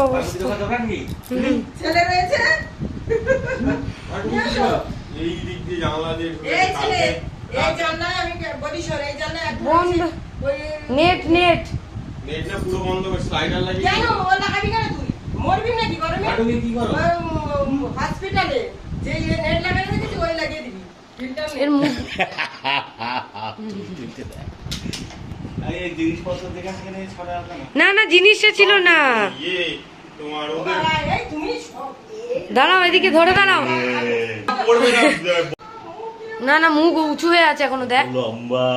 অবস্থা? ছেলে রয়েছে? এই দিক দিয়ে জানলা দিয়ে এই ছেলে এই জানলায় আমি বলি সর এই জানলায় বন্ধ। রয়েছে। Net net. নেটটা পুরো বন্ধ করে স্লাইডার লাগিয়ে কেন? ও লাগাবি কেন তুই? মরবি নাকি গরমে? কাটুনি কি করো? হসপিটালে যে ইয়ে নেট লাগানো দেখেছি ওই লাগিয়ে দিবি। ফিল্টার এর মুখ জিনিসপত্র দেখে সেখানে ছড়া না না জিনিসটা ছিল না। ইয়ে তোমার দাঁড়াও এদিকে ধরে দাঁড়াও। না। না মুখ উঁচু হয়ে আছে এখনও দেখ। লম্বা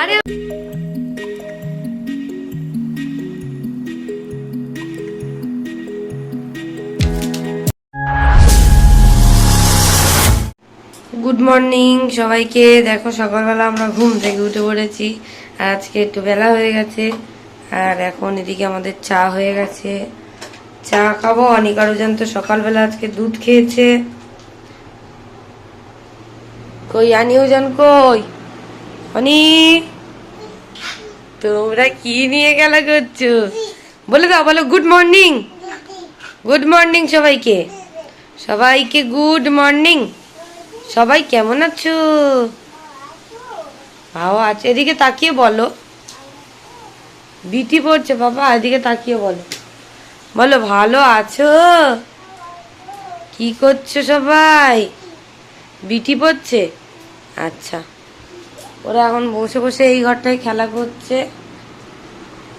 আরে গুড মর্নিং সবাইকে। দেখো, সকালবেলা আমরা ঘুম থেকে উঠে পড়েছি। আর আজকে একটু বেলা হয়ে গেছে। আর এখন এদিকে আমাদের চা হয়ে গেছে। চা খাব। অনেক আরও তো সকালবেলা আজকে দুধ খেয়েছে। কই আনিও জান কই? অনি, তোমরা কি নিয়ে গেলা করছ? বলে দাও, বলো গুড মর্নিং গুড মর্নিং সবাইকে। সবাইকে গুড মর্নিং সবাই কেমন আছো? ভাও আছে? এদিকে তাকিয়ে বলো। বিটি পড়ছে বাবা, এদিকে তাকিয়ে বলো। বলো, ভালো আছো? কি করছ সবাই? বিটি পড়ছে? আচ্ছা। ওরা এখন বসে বসে এই ঘরটায় খেলা করছে।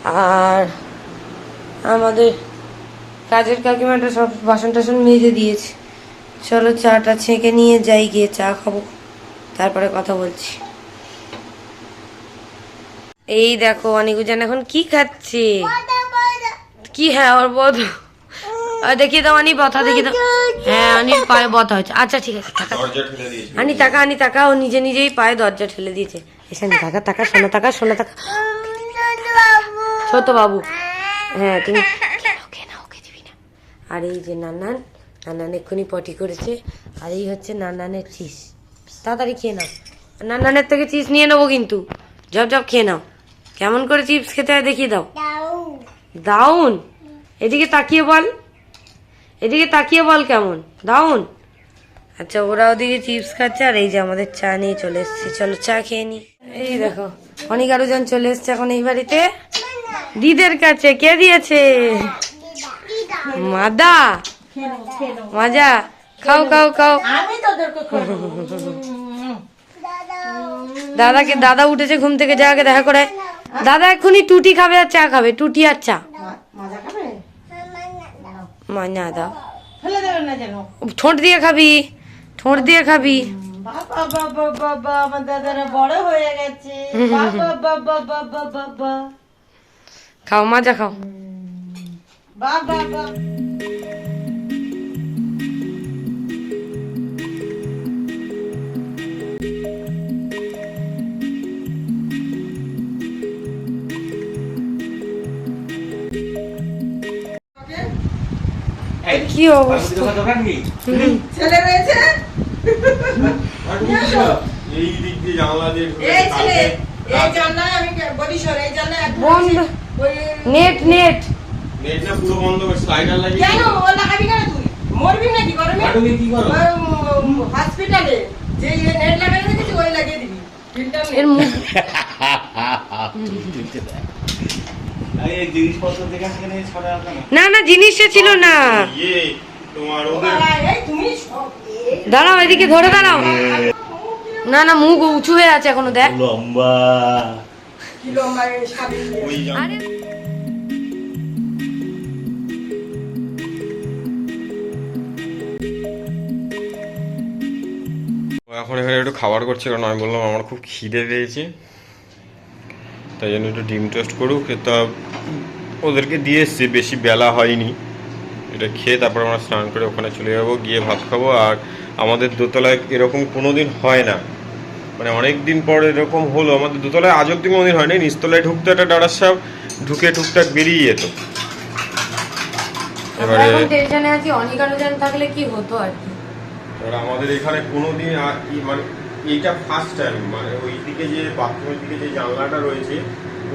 আর আমাদের কাজের কাকিমাটা সব বাসন টাসন মেজে দিয়েছে। চলো চাটা ছেঁকে নিয়ে যাই গিয়ে চা খাব। তারপরে কথা বলছি। এই দেখো অনিকুজান এখন কি খাচ্ছে? কি হ্যাঁ ওর বধ দেখিয়ে দাও আনি বথা দেখিয়ে দাও। হ্যাঁ আনির পায়ে বথা হচ্ছে আচ্ছা ঠিক আছে টাকা। আনি টাকা আনি টাকা ও নিজে নিজেই পায়ে দরজা ঠেলে দিয়েছে। এসে টাকা টাকা সোনা টাকা সোনা টাকা। ছোট বাবু। হ্যাঁ তুমি খেয়ে নাও, ওকে দিবি না। আর এই যে নানান নানান এক্ষুনি পটি করেছে, আর এই হচ্ছে নানানের চিজ। তাড়াতাড়ি খেয়ে নাও। নানানের থেকে চিজ নিয়ে নেব কিন্তু। জব জব খেয়ে নাও। কেমন করে চিপস খেতে হয় দেখিয়ে দাও। দাউন? এদিকে তাকিয়ে বল। এদিকে তাকিয়ে বল কেমন? দাউন? আচ্ছা ওরা ওদিকে চিপস খাচ্ছে, আর এই যে আমাদের চা নিয়ে চলে এসছে। চলো চা খেয়ে নি। এই দেখো, অনেক আরও জন চলে এসছে এখন এই বাড়িতে। দিদের কাছে কে দিয়েছে? মাদা। মাজা। খাও খাও খাও। আমি দাদাকে দাদা উঠেছে ঘুম থেকে যাকে দেখা করে। দাদা এক্ষুনি টুটি খাবে আর চা খাবে টুটি আর চা। মজা মানা দাও। ঠোঁট দিয়ে খাবি ঠোঁট দিয়ে খাবি। হয়ে খাও মাজা খাও। বাবা। কি অবস্থা? ছেলে রয়েছে? এই দিক দিয়ে জানলা দিয়ে এই ছেলে এই জানলায় আমি বলি সর এই বন্ধ। ওই নেট নেট। নেটটা পুরো বন্ধ করে স্লাইডার লাগিয়ে কেন? ও লাগাবি কেন তুই? মরবি নাকি গরমে? কাটুনি কি করো? হসপিটালে যে ইয়ে নেট লাগানো দেখেছি ওই লাগিয়ে দিবি। ফিল্টার এর মুখ না না। না জিনিসটা ছিল না। ইয়ে দাঁড়াও এদিকে ধরে দাঁড়াও। না না মুখ উঁচু হয়ে আছে এখনও দেখ। লম্বা আরে এখন এখানে একটু খাবার করছে কারণ আমি বললাম আমার খুব খিদে পেয়েছে। তাই জন্য একটু ডিম টোস্ট করুক তা ওদেরকে দিয়ে এসছি বেশি বেলা হয়নি। এটা খেয়ে তারপর আমরা স্নান করে ওখানে চলে যাব গিয়ে ভাত খাব। আর আমাদের দোতলায় এরকম কোনো দিন হয় না। মানে অনেক দিন পর এরকম হলো আমাদের দোতলায় আজ অব্দি কোনোদিন হয়নি। নিচতলায় ঢুকতে একটা ডাড়ার সাপ ঢুকে টুকটাক বেরিয়ে যেত। এবারে থাকলে কি হতো আর কি? এবার আমাদের এখানে কোনোদিন আর কি মানে এইটা ফার্স্ট টাইম মানে ওই দিকে যে বাথরুমের দিকে যে জানলাটা রয়েছে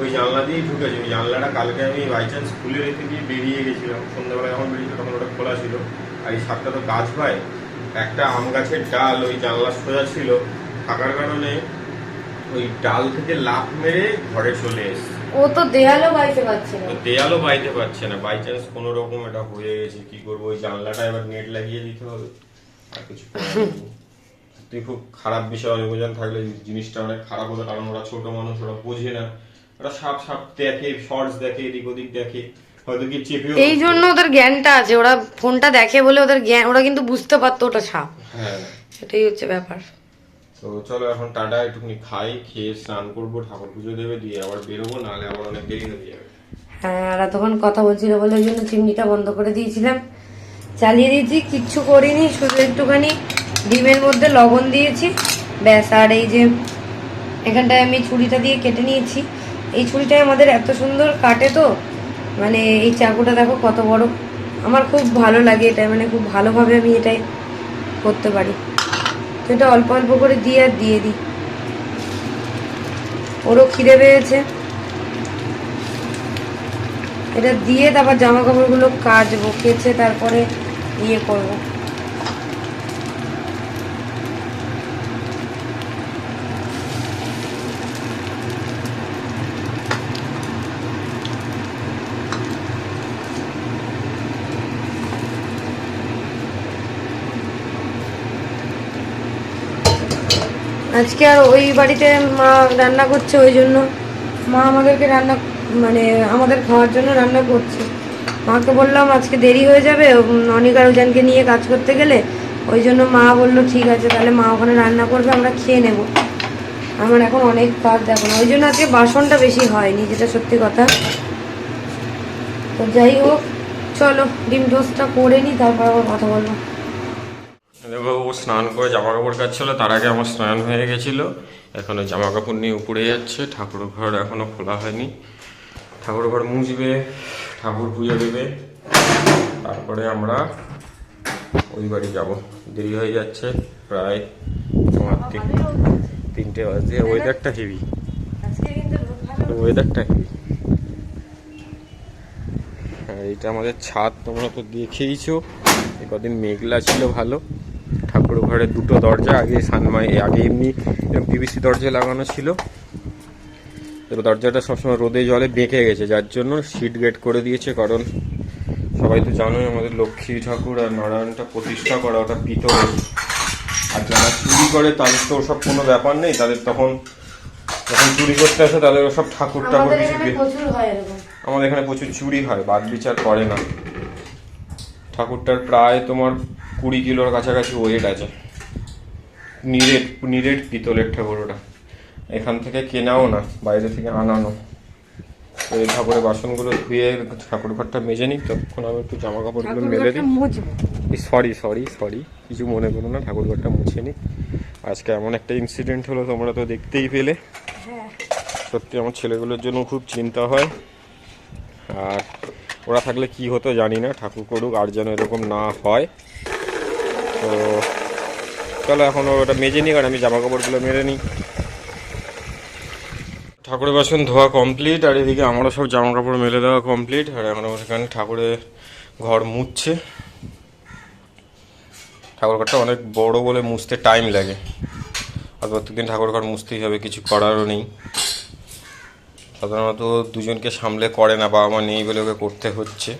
ওই জানলা দিয়েই ঢুকেছে। ওই জানলাটা কালকে আমি বাই চান্স খুলে রেখে দিয়ে বেরিয়ে গেছিলাম। সন্ধ্যাবেলা যখন বেরিয়েছিল তখন ওটা খোলা ছিল। আর এই সাপটা তো গাছ পায়। একটা আম গাছের ডাল ওই জানলা সোজা ছিল। থাকার কারণে ওই ডাল থেকে লাফ মেরে ঘরে চলে এসছে। ও তো দেয়ালও বাইতে পারছে না। দেয়ালও বাইতে পারছে না। বাই চান্স কোনো রকম এটা হয়ে গেছে। কি করব? ওই জানলাটা এবার নেট লাগিয়ে দিতে হবে। আর কিছু। সত্যি খুব খারাপ বিষয় অভিযোজন থাকলে জিনিসটা অনেক খারাপ হতো কারণ ওরা ছোট মানুষ ওরা বোঝে না। ওরা সাপ সাপ দেখে শর্টস দেখে এদিক ওদিক দেখে হয়তো কি চেপেও এই জন্য ওদের জ্ঞানটা আছে ওরা ফোনটা দেখে বলে ওদের জ্ঞান ওরা কিন্তু বুঝতে পারতো ওটা সাপ। হ্যাঁ। সেটাই হচ্ছে ব্যাপার। তো চলো এখন টাটা একটুখানি খাই খেয়ে স্নান করব ঠাকুর পুজো দেবে দিয়ে আবার বেরোবো নাহলে আবার অনেক দেরি হয়ে যাবে। হ্যাঁ আর তখন কথা বলছিল বলে ওই জন্য চিমনিটা বন্ধ করে দিয়েছিলাম। চালিয়ে দিয়েছি কিচ্ছু করিনি শুধু একটুখানি ডিমের মধ্যে লবণ দিয়েছি। ব্যাস, আর এই যে এখানটায় আমি ছুরিটা দিয়ে কেটে নিয়েছি। এই ছুরিটাই আমাদের এত সুন্দর কাটে তো মানে এই চাকুটা দেখো কত বড়। আমার খুব ভালো লাগে এটা মানে খুব ভালোভাবে আমি এটাই করতে পারি। তো এটা অল্প অল্প করে দিয়ে আর দিয়ে দিই। ওরও খিদে পেয়েছে। এটা দিয়ে তারপর জামা কাপড়গুলো কাচবো, কেচে তারপরে ইয়ে করব। আজকে আর ওই বাড়িতে মা রান্না করছে, ওই জন্য মা আমাদেরকে রান্না মানে আমাদের খাওয়ার জন্য রান্না করছে। মাকে বললাম আজকে দেরি হয়ে যাবে, অনিকা রোজানকে নিয়ে কাজ করতে গেলে, ওই জন্য মা বলল ঠিক আছে, তাহলে মা ওখানে রান্না করবে, আমরা খেয়ে নেব। আমার এখন অনেক কাজ দেখো না, ওই জন্য আজকে বাসনটা বেশি হয়নি, যেটা সত্যি কথা। তো যাই হোক, চলো, ডিম টোস্টটা করে নিই তারপর আবার কথা বলব। দেখো, ও স্নান করে জামা কাপড় কাচ্ছিল, তার আগে আমার স্নান হয়ে গেছিল। এখনও জামা কাপড় নিয়ে উপরে যাচ্ছে ঠাকুর ঘর এখনও খোলা হয়নি। ঠাকুর ঘর মুছবে, ঠাকুর পুজো দেবে। তারপরে আমরা ওই বাড়ি যাব। দেরি হয়ে যাচ্ছে, প্রায় তোমার তিন- তিনটে বাজে। ওয়েদারটা হেভি ওয়েদারটা হেভি এটা আমাদের ছাদ, তোমরা তো দেখেইছো। কদিন মেঘলা ছিল ভালো। ঘরে দুটো দরজা আগে সানমাই আগে এমনি পিভিসি দরজা লাগানো ছিল। এবার দরজাটা সবসময় রোদে জলে বেঁকে গেছে যার জন্য সিট গেট করে দিয়েছে কারণ সবাই তো জানোই আমাদের লক্ষ্মী ঠাকুর আর নারায়ণটা প্রতিষ্ঠা করা ওটা পিতল। আর যারা চুরি করে তাদের তো ওসব কোনো ব্যাপার নেই তাদের তখন যখন চুরি করতে আসে তাদের ওসব ঠাকুর ঠাকুর কিছু আমাদের এখানে প্রচুর চুরি হয় বাদ বিচার করে না। ঠাকুরটার প্রায় তোমার কুড়ি কিলোর কাছাকাছি ওয়েট আছে। নিরেট নিরেট পিতলের ঠাকুর ওটা এখান থেকে কেনাও না বাইরে থেকে আনানো। তো এই ঠাকুরের বাসনগুলো ধুয়ে ঠাকুর ঘরটা মেজে নিই তখন আমি একটু জামা কাপড়গুলো মেলে দিই। সরি সরি সরি কিছু মনে করো না ঠাকুর ঘরটা মুছে নিই। আজকে এমন একটা ইনসিডেন্ট হলো তোমরা তো দেখতেই পেলে। হ্যাঁ। সত্যি আমার ছেলেগুলোর জন্য খুব চিন্তা হয়। আর ওরা থাকলে কি হতো জানি না ঠাকুর করুক আর যেন এরকম না হয়। তো চলো এখন ওটা মেজে নিই আর আমি জামা কাপড়গুলো মেরে নিই। ঠাকুরের বাসন ধোয়া কমপ্লিট আর এদিকে আমারও সব জামা কাপড় মেলে দেওয়া কমপ্লিট আর এখন সেখানে ঠাকুরের ঘর মুছছে। ঠাকুর ঘরটা অনেক বড় বলে মুছতে টাইম লাগে। আর প্রত্যেকদিন ঠাকুর ঘর মুছতেই হবে, কিছু করারও নেই। সাধারণত দুজনকে সামলে করে না বাবা মা নেই বলে ওকে করতে হচ্ছে।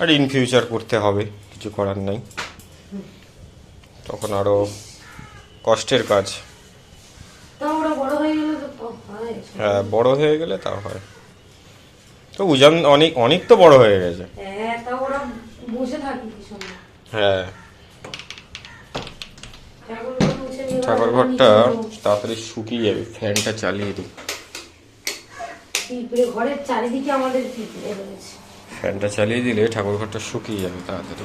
আর ইন ফিউচার করতে হবে, কিছু করার নেই। তখন আরও কষ্টের কাজ। বড় হয়ে গেলে তো প- বড় হয়ে গেলে তা হয়। তো উজান অনেক অনেক তো বড় হয়ে গেছে। হ্যাঁ হ্যাঁ। ঠাকুর ঘরটা তাড়াতাড়ি শুকিয়ে যাবে ফ্যানটা চালিয়ে দিই। ঘরের চারিদিকে আমাদের ফ্যানটা চালিয়ে দিলে ঠাকুর ঘরটা শুকিয়ে যাবে তাড়াতাড়ি।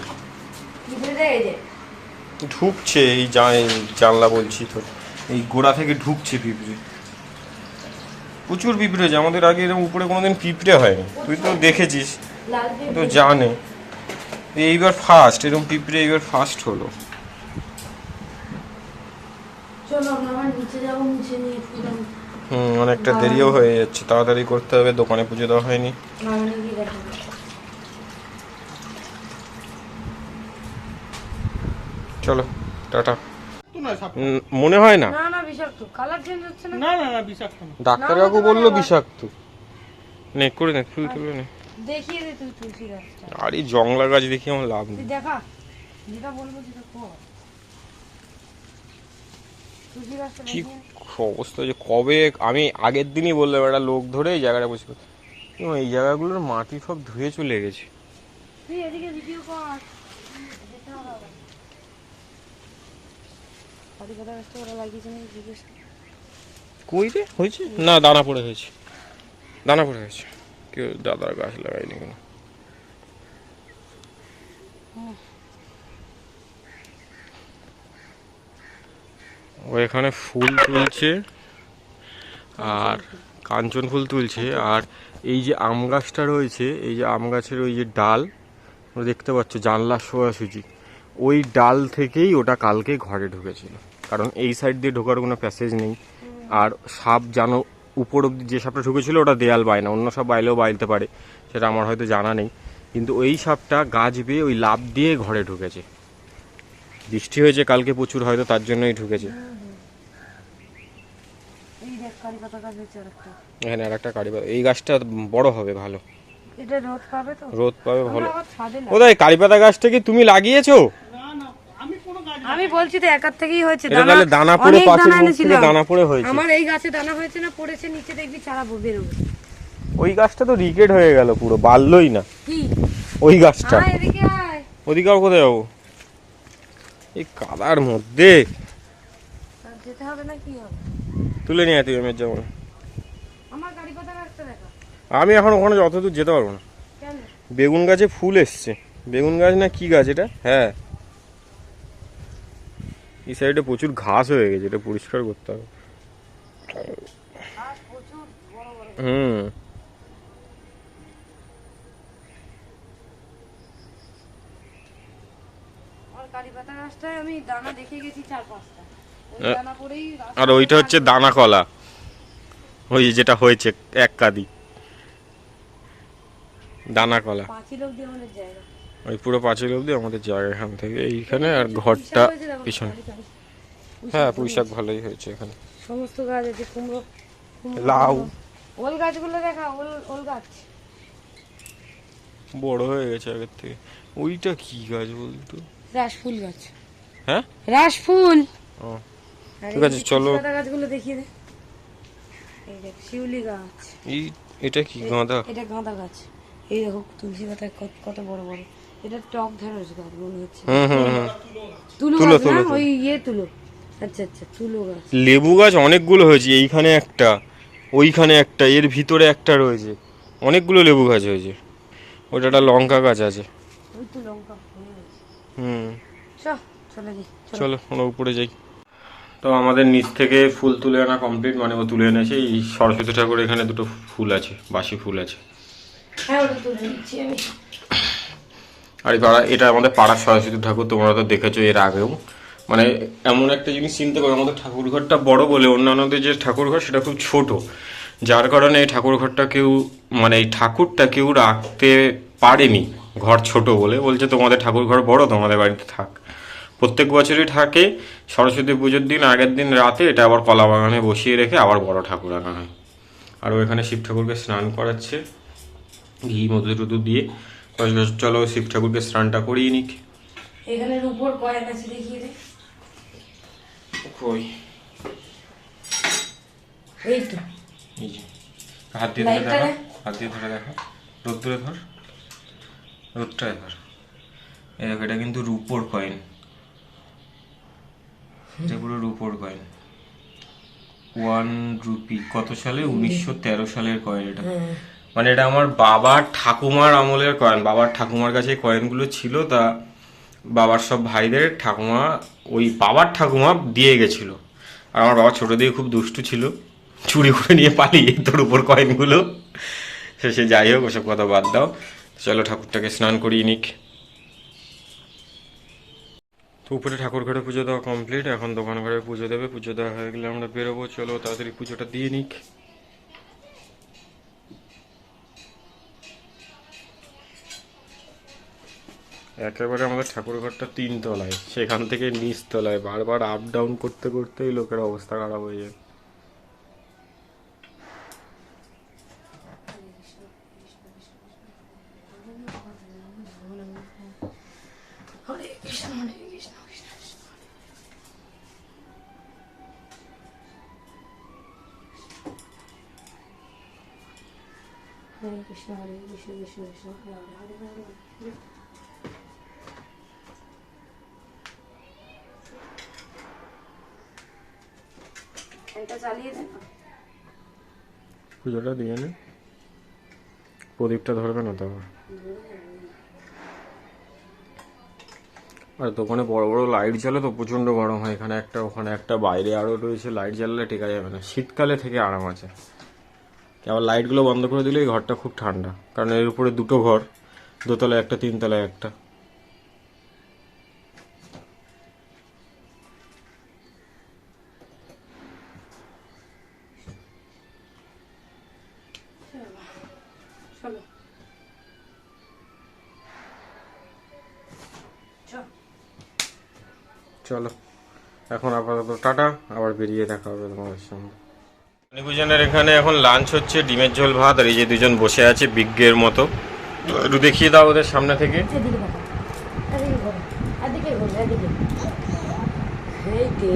ঢুকছে এই জানলা বলছি তো। এই গোড়া থেকে ঢুকছে পিঁপড়ে। প্রচুর পিঁপড়ে যে আমাদের আগে এরকম উপরে কোনোদিন পিঁপড়ে হয়নি। তুই তো দেখেছিস তো জানে। এইবার ফার্স্ট এরকম পিঁপড়ে এইবার ফার্স্ট হলো। হুম অনেকটা দেরিও হয়ে যাচ্ছে। তাড়াতাড়ি করতে হবে দোকানে পুজো দেওয়া হয়নি মামনি কি দেখো চলো টাটা। মনে হয় না। না না বিষাক্ত। কালার চেঞ্জ হচ্ছে না? না না না বিষাক্ত না। ডাক্তারবাবু বলল বিষাক্ত। নে করে নে ফুল তুলে নে। দেখিয়ে দে তুই তুলসী গাছটা। আর এই জংলা গাছ দেখি আমার লাভ নেই। দেখা যেটা বলব সেটা কর। কি অবস্থা যে কবে আমি আগের দিনই বললাম একটা লোক ধরে এই জায়গাটা বসে এই জায়গাগুলোর মাটি সব ধুয়ে চলে গেছে। তুই এদিকে ভিডিও কর যেতে হবে আবার। কারি গাছটা ওরা লাগিয়েছে নাকি জিজ্ঞেস কই রে হয়েছে? না দানা পড়ে হয়েছে। দানা পড়ে হয়েছে। কেউ দাদার গাছ লাগায়নি কোনো। ও এখানে ফুল তুলছে আর কাঞ্চন ফুল তুলছে আর এই যে আম গাছটা রয়েছে এই যে আম গাছের ওই যে ডাল দেখতে পাচ্ছ জানলার সোজাসুজি। ওই ডাল থেকেই ওটা কালকে ঘরে ঢুকেছিল। কারণ এই সাইড দিয়ে ঢোকার কোনো প্যাসেজ নেই। আর সাপ জানো উপর অব্দি যে সাপটা ঢুকেছিল ওটা দেয়াল বায় না অন্য সাপ বাইলেও বাইলতে পারে সেটা আমার হয়তো জানা নেই। কিন্তু ওই সাপটা গাছ বেয়ে ওই লাভ দিয়ে ঘরে ঢুকেছে। বৃষ্টি হয়েছে কালকে প্রচুর হয়তো তার জন্যই ঢুকেছে। আর একটা এখানে আর একটা কারি এই গাছটা বড় হবে ভালো। রোদ পাবে ভালো। আমরা আবার ছাদে না কোথায়? কারি পাতা গাছটা কি তুমি লাগিয়েছো? আমি বলছি তো একার থেকেই হয়েছে। এটা তাহলে দানা পড়ে দানা মুখ দানা পড়ে হয়েছে। আমার এই গাছে দানা হয়েছে না পড়েছে নিচে দেখবি চারা বেরোবে ওই গাছটা তো রিকেট হয়ে গেল পুরো বাড়লই না। কি? ওই গাছটা। আয় এদিকে আয়। ওদিকে আর কোথায় যাব? এই কাদার মধ্যে। যেতে হবে না কি হবে? তুলে নিয়ে তুই আমি যাব না। আমার কারি পাতা গাছটা দেখা। আমি এখন ওখানে যত দূর যেতে পারব না। কেন? বেগুন গাছে ফুল এসছে। বেগুন গাছ না কি গাছ এটা? হ্যাঁ। এই সাইডে প্রচুর ঘাস হয়ে গেছে এটা পরিষ্কার করতে হবে। হুম। আর ওইটা হচ্ছে দানা কলা। ওই যেটা হয়েছে এক কাদি। দানা কলা। পাঁচিল অব্দি আমাদের জায়গা। ওই পুরো পাঁচিল অব্দি আমাদের জায়গা এখান থেকে। এইখানে আর ঘরটা পিছনে। হ্যাঁ পুঁইশাক ভালোই হয়েছে এখানে। সমস্ত গাছ আছে কুমড়ো লাউ। ওল গাছগুলো দেখা ওল ওল গাছ। বড় হয়ে গেছে আগের থেকে। ওইটা কি গাছ বলতো? রাস ফুল গাছ। হ্যাঁ? রাস ফুল ও ঠিক আছে, চলো। গাছগুলো দেখিয়ে দে। এই দেখ শিউলি গাছ। এই এটা কি গাঁদা? এটা গাঁদা গাছ। এই দেখো তুলসী পাতা কত বড় বড়। এটা টক ঢেঁড়স গাছ মনে হচ্ছে। হুম হুম হুম। তুলো তুলো, গাছ না। ওই ইয়ে তুলো। আচ্ছা আচ্ছা তুলো গাছ। লেবু গাছ অনেকগুলো হয়েছে এইখানে একটা ওইখানে একটা এর ভিতরে একটা রয়েছে। অনেকগুলো লেবু গাছ হয়েছে। ওইটা একটা লঙ্কা গাছ আছে। ওই তো লঙ্কা হুম। চ চলে যাই চলো। চলো আমরা উপরে যাই। তো আমাদের নিচ থেকে ফুল তুলে আনা কমপ্লিট মানে ও তুলে এনেছে এই সরস্বতী ঠাকুর এখানে দুটো ফুল আছে বাসি ফুল আছে। হ্যাঁ ওটা তুলে নিচ্ছি আমি। আর এই পাড়া এটা আমাদের পাড়ার সরস্বতী ঠাকুর, তোমরা তো দেখেছ এর আগেও। মানে এমন একটা জিনিস চিন্তা করো আমাদের ঠাকুর ঘরটা বড় বলে অন্যান্যদের যে ঠাকুর ঘর সেটা খুব ছোট। যার কারণে এই ঠাকুর ঘরটা কেউ মানে এই ঠাকুরটা কেউ রাখতে পারেনি, ঘর ছোট বলে। বলছে, তোমাদের ঠাকুর ঘর বড়, তোমাদের বাড়িতে থাক। প্রত্যেক বছরই থাকে, সরস্বতী পুজোর দিন, আগের দিন রাতে, এটা আবার কলা বাগানে বসিয়ে রেখে আবার বড় ঠাকুর আনা হয়। আর এখানে শিব ঠাকুরকে স্নান করাচ্ছে, ঘি মধু টুধু দিয়ে। চলো শিব ঠাকুরকে স্নানটা করিয়ে নিক। এখানের উপর কয়েন আছে দেখিয়ে দে। কই? এই তো। এই যে। হাত দিয়ে ধরে লাইটটা দেখো হাত দিয়ে ধরে দেখো। রোদ্দুরে ধর। রোদটায় ধর। এই দেখো এটা কিন্তু রুপোর কয়েন। এটা পুরো রুপোর কয়েন। One rupee. কত সালে? উনিশশো তেরো সালের কয়েন এটা। মানে এটা আমার বাবার ঠাকুমার আমলের কয়েন বাবার ঠাকুমার কাছে কয়েনগুলো ছিল, তা বাবার সব ভাইদের ঠাকুমা, ওই বাবার ঠাকুমা দিয়ে গেছিল। আর আমার বাবা ছোটো দিয়ে খুব দুষ্টু ছিল। চুরি করে নিয়ে পালিয়ে তোর উপর কয়েনগুলো সে সে যাই হোক, ওসব কথা বাদ দাও। চলো ঠাকুরটাকে স্নান করিয়ে নিক। তো উপরে ঠাকুর ঘরে পুজো দেওয়া কমপ্লিট এখন দোকান ঘরে পুজো দেবে। পুজো দেওয়া হয়ে গেলে আমরা বেরোবো। চলো তাড়াতাড়ি পুজোটা দিয়ে নিক। একেবারে আমাদের ঠাকুর ঘরটা তিন তলায় সেখান থেকে নিচ তলায় বারবার আপ ডাউন করতে করতেই লোকের অবস্থা খারাপ হয়ে যায়। হরে কৃষ্ণ হরে কৃষ্ণ কৃষ্ণ কৃষ্ণ, হরে হরে হরে হরে। হরে হরে হরে এটা চালিয়ে দে না পুজোটা দিয়ে নে। প্রদীপটা ধরবে না তো। আর দোকানে বড় বড় লাইট জ্বালে তো প্রচণ্ড গরম হয়। এখানে একটা, ওখানে একটা, বাইরে আরও রয়েছে। লাইট জ্বাললে টেকা যাবে না। শীতকালে থেকে আরাম আছে। আবার লাইটগুলো বন্ধ করে দিলে এই ঘরটা খুব ঠান্ডা। কারণ এর উপরে দুটো ঘর, দোতলায় একটা, তিনতলায় একটা। টাটা আবার বেরিয়ে দেখা হবে তোমাদের সঙ্গে। নিকুজনের এখানে এখন লাঞ্চ হচ্ছে ডিমের ঝোল ভাত আর এই যে দুজন বসে আছে বিজ্ঞের মতো। একটু দেখিয়ে দাও ওদের সামনে থেকে। এদিকে এই কে?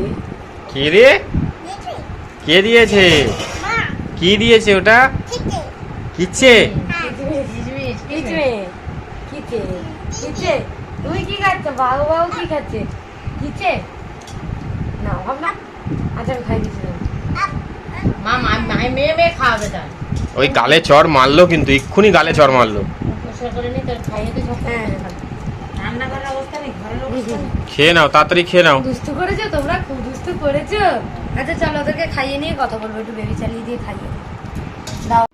কে রে? কে দিয়েছে? কি দিয়েছে ওটা? কিচ্ছে কিচে? কিচে কিচে। তুই কি খাচ্ছ? বাবু বাবু কি খাচ্ছে? কিচে? না ভাব না। আচ্ছা আমি খাই দিচ্ছি মা মাই মেয়ে মেয়ে খাওয়াবে তার ওই গালে চর মারলো কিন্তু এক্ষুনি গালে চর মারলো। হ্যাঁ নেই খেয়ে নাও তাড়াতাড়ি খেয়ে নাও। দুস্থ করেছ তোমরা? খুব দুস্থ করেছ? আচ্ছা চলো ওদেরকে খাইয়ে নিয়ে কথা বলব একটু বেবি চালিয়ে দিয়ে খাইয়ে দিই। দাও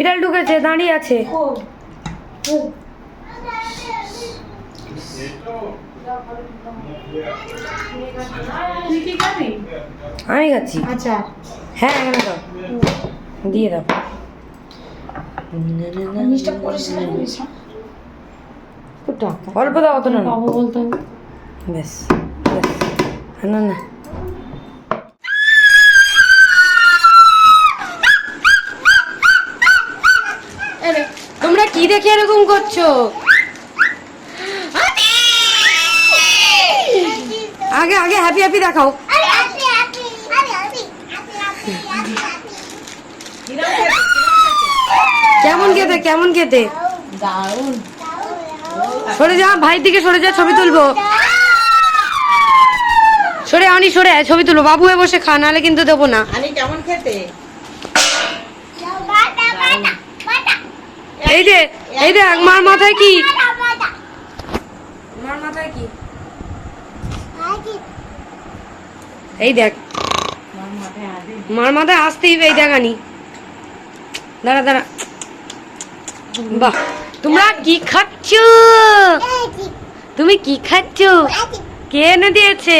বিড়াল ঢুকেছে দাঁড়িয়ে আছে। আমি খাচ্ছি। আচ্ছা। হ্যাঁ এখানে দাও। দিয়ে দাও। পরিষ্কার অল্প দাও অত না বেশ বেশ না না আরে, তোমরা কি দেখে এরকম করছ? আগে আগে হ্যাপি হ্যাপি দেখাও। কেমন খেতে কেমন খেতে সরে যা ভাইয়ের দিকে সরে যা ছবি তুলবো। সরে আনি সরে আয়, ছবি তুলবো। বাবু হয়ে বসে খা নাহলে কিন্তু দেবো না। আনি কেমন খেতে? এই যে এই দেখ মার মাথায় কি? মার মাথায় কি? এই দেখ। মার মাথায় মার মাথায় আসতেই এই দেখানি দাঁড়া দাঁড়া। বাহ তোমরা কি খাচ্ছ? তুমি কি খাচ্ছ? কে এনে দিয়েছে?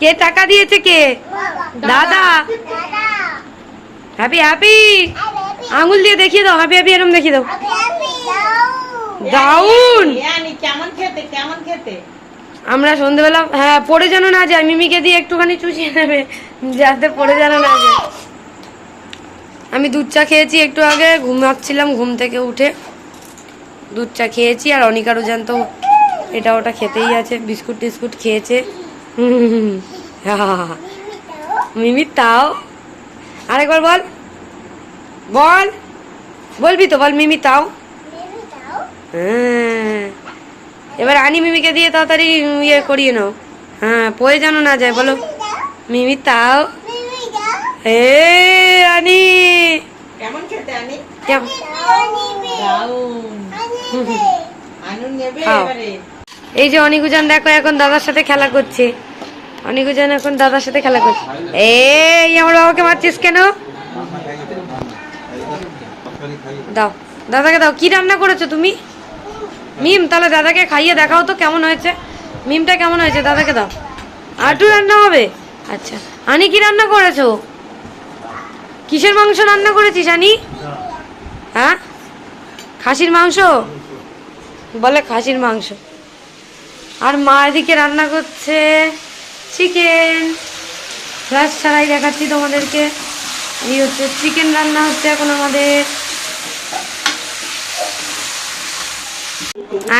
কে টাকা দিয়েছে কে? দাদা। হ্যাপি হ্যাপি আঙুল দিয়ে দেখিয়ে দাও হ্যাপি হ্যাপি এরম দেখিয়ে দাও। দাউন কেমন খেতে কেমন খেতে? আমরা সন্ধেবেলা হ্যাঁ পড়ে যেন না যায় মিমিকে দিয়ে একটুখানি চুষিয়ে নেবে যাতে পড়ে যেন না যায়। আমি দুধ চা খেয়েছি একটু আগে ঘুমাচ্ছিলাম ঘুম থেকে উঠে। দুধ চা খেয়েছি আর অনিকা রোজান তো এটা ওটা খেতেই আছে বিস্কুট টিস্কুট খেয়েছে। হুম, হা, হা, হা। মিমি তাও। আরেকবার বল। বল। বলবি তো বল মিমি তাও। হ্যাঁ। এবার আনি মিমিকে দিয়ে তাড়াতাড়ি ইয়ে করিয়ে নাও। হ্যাঁ পয়ে যেন না যায় বলো। মিমি তাও। হে আনি কেমন খেতে আনি। এই যে অনিকুজান দেখো এখন দাদার সাথে খেলা করছে। অনিকুজান এখন দাদার সাথে খেলা করছে। এই, আমার বাবাকে মারছিস কেন? দাও, দাদাকে দাও। কি রান্না করেছ তুমি? মিম, তাহলে দাদাকে খাইয়ে দেখাও তো কেমন হয়েছে। মিমটা কেমন হয়েছে? দাদাকে দাও। আটু রান্না হবে? আচ্ছা। আনি কি রান্না করেছ? কিসের মাংস রান্না করেছিস, আনি? হ্যাঁ? খাসির মাংস? বলে খাসির মাংস। আর মা এদিকে রান্না করছে। চিকেন ফ্লাশ ছাড়াই দেখাচ্ছি তোমাদেরকে। এই হচ্ছে চিকেন রান্না হচ্ছে এখন আমাদের।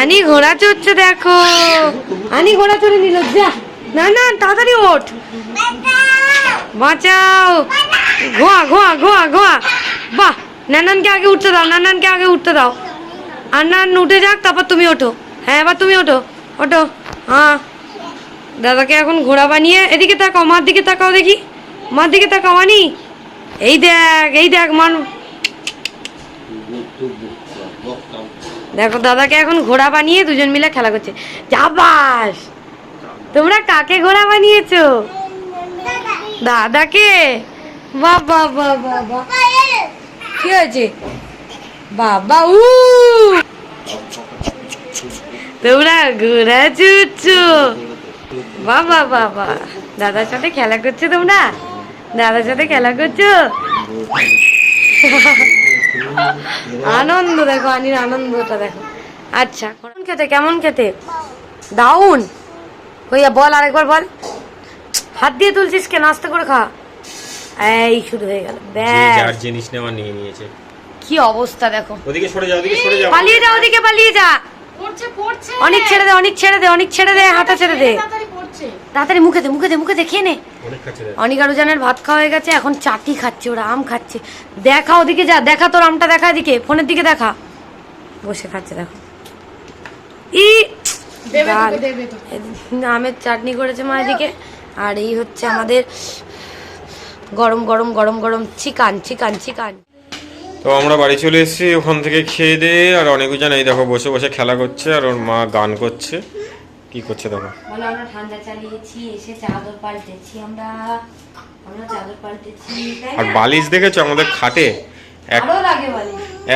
আনি ঘোড়া চড়ছে দেখো। আনি ঘোড়া চড়ে নিল, যা। না না, তাড়াতাড়ি ওঠ। বাঁচাও। ঘোয়া ঘোয়া ঘোয়া ঘোয়া। বাহ নানানকে আগে উঠতে দাও নানানকে আগে উঠতে দাও। আর নান উঠে যাক, তারপর তুমি ওঠো। হ্যাঁ এবার তুমি ওঠো। ওঠো। হ্যাঁ দাদাকে এখন ঘোড়া বানিয়ে এদিকে তাকাও মার দিকে তাকাও দেখি। মার দিকে তাকাও আনি এই দেখ এই দেখ, মান দেখো, দাদাকে এখন ঘোড়া বানিয়ে দুজন মিলে খেলা করছে। যাবাস! তোমরা কাকে ঘোড়া বানিয়েছো? দাদাকে? বাবা বাবা বাবা কি হয়েছে? বাবা, উ! তোমরা ঘোড়া চুচ্ছো বাবা বাবা দাদার সাথে খেলা করছ তোমরা? দাদার সাথে খেলা করছ? আনন্দ দেখো আনির আনন্দটা দেখো। আচ্ছা কেমন খেতে কেমন খেতে? দাউন। কইয়া বল আরেকবার বল। হাত দিয়ে তুলছিস কেন? আস্তে করে খা। এই শুরু হয়ে গেল। ব্যাস। জিনিস নেওয়া নিয়ে নিয়েছে। কি অবস্থা দেখো। ওদিকে সরে যাও ওদিকে সরে যাও। পালিয়ে যা ওদিকে পালিয়ে যা। অনেক ছেড়ে দে অনেক ছেড়ে দে অনেক ছেড়ে দে হাতা ছেড়ে দে। তাড়াতাড়ি মুখে দে মুখে দে মুখে দে খেয়ে নে। অনেক কাছে আরও জানের ভাত খাওয়া হয়ে গেছে এখন চাটি খাচ্ছে ওরা আম খাচ্ছে। দেখা ওদিকে যা দেখা তোর আমটা দেখা এদিকে ফোনের দিকে দেখা। বসে খাচ্ছে দেখো। ই আমের চাটনি করেছে মা এদিকে আর এই হচ্ছে আমাদের গরম গরম গরম গরম চিকান চিকান চিকান। তো আমরা বাড়ি চলে এসেছি ওখান থেকে খেয়ে দিয়ে আর অনেক জান এই দেখো বসে বসে খেলা করছে আর ওর মা গান করছে। কি করছে দেখো? বলো আমরা ঠান্ডা চালিয়েছি এসে চাদর পাল্টেছি আমরা। আমরা চাদর পাল্টেছি আর বালিশ দেখেছ আমাদের খাটে?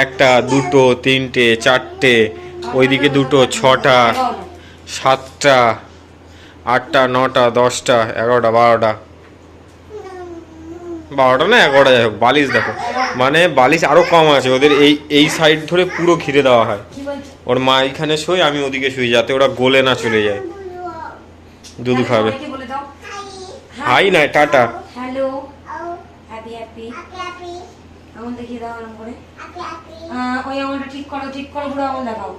একটা দুটো তিনটে চারটে ওইদিকে দুটো ছটা সাতটা আটটা নটা দশটা এগারোটা বারোটা। বারোটা না এগারোটা যাই হোক বালিশ দেখো। মানে বালিশ আরও কম আছে ওদের এই এই সাইড ধরে পুরো ঘিরে দেওয়া হয়। ওর মা এখানে শুই আমি ওদিকে শুই যাতে ওরা গোলে না চলে যায়। দুধ খাবে। সবাইকে বলে দাও। হাই না টাটা। হ্যালো। হ্যাপি হ্যাপি দেখিয়ে দাও করে। ওই আঙুলটা ঠিক করো ঠিক করো পুরো আঙুল দেখাও।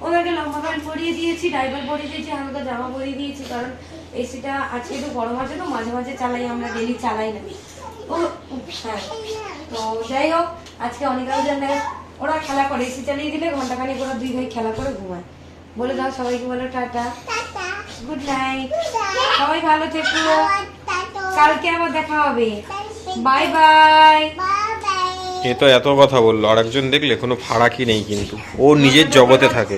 ওদেরকে লম্বা প্যান্ট পরিয়ে দিয়েছি ডাইভার পরিয়ে দিয়েছি হালকা জামা পরিয়ে দিয়েছি কারণ এসিটা আজকে একটু গরম আছে তো মাঝে মাঝে চালাই আমরা ডেলি চালাই না। ও হ্যাঁ। তো যাই হোক আজকে অনেক জানে ওরা খেলা করে এসি চালিয়ে দিলে ঘন্টাখানেক ওরা দুই ভাই খেলা করে ঘুমায়। বলে দাও সবাইকে বলো টাটা। গুড নাইট সবাই ভালো থেকো। কালকে আবার দেখা হবে। বাই বাই এ তো এত কথা বলল আর একজন দেখলে কোনো ফারাকি নেই কিন্তু। ও নিজের জগতে থাকে।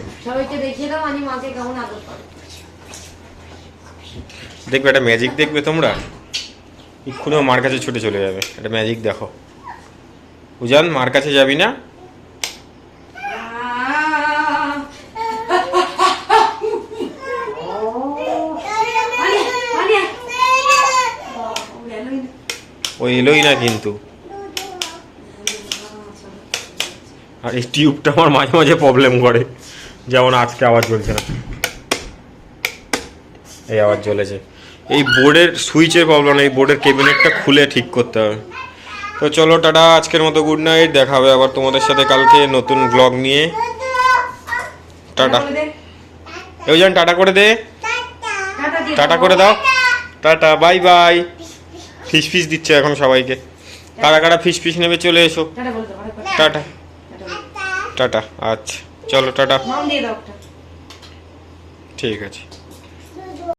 দেখবে একটা ম্যাজিক দেখবে তোমরা? এক্ষুনি মার কাছে ছুটে চলে যাবে। একটা ম্যাজিক দেখো। উজান মার কাছে যাবি না? ও এলোই না কিন্তু। আর এই টিউবটা আমার মাঝে মাঝে প্রবলেম করে। যেমন আজকে আওয়াজ চলছে না। এই আওয়াজ চলেছে এই বোর্ডের সুইচের প্রবলেম এই বোর্ডের কেবিনেটটা খুলে ঠিক করতে হবে। তো চলো টাটা আজকের মতো গুড নাইট দেখা হবে আবার তোমাদের সাথে কালকে নতুন ব্লগ নিয়ে। টাটা। এই জান টাটা করে দে। টাটা করে দাও। টাটা বাই বাই ফিস ফিস দিচ্ছে এখন সবাইকে। কারা কারা ফিস ফিস নেবে চলে এসো। টাটা। টাটা আচ্ছা চলো টাটা। ঠিক আছে।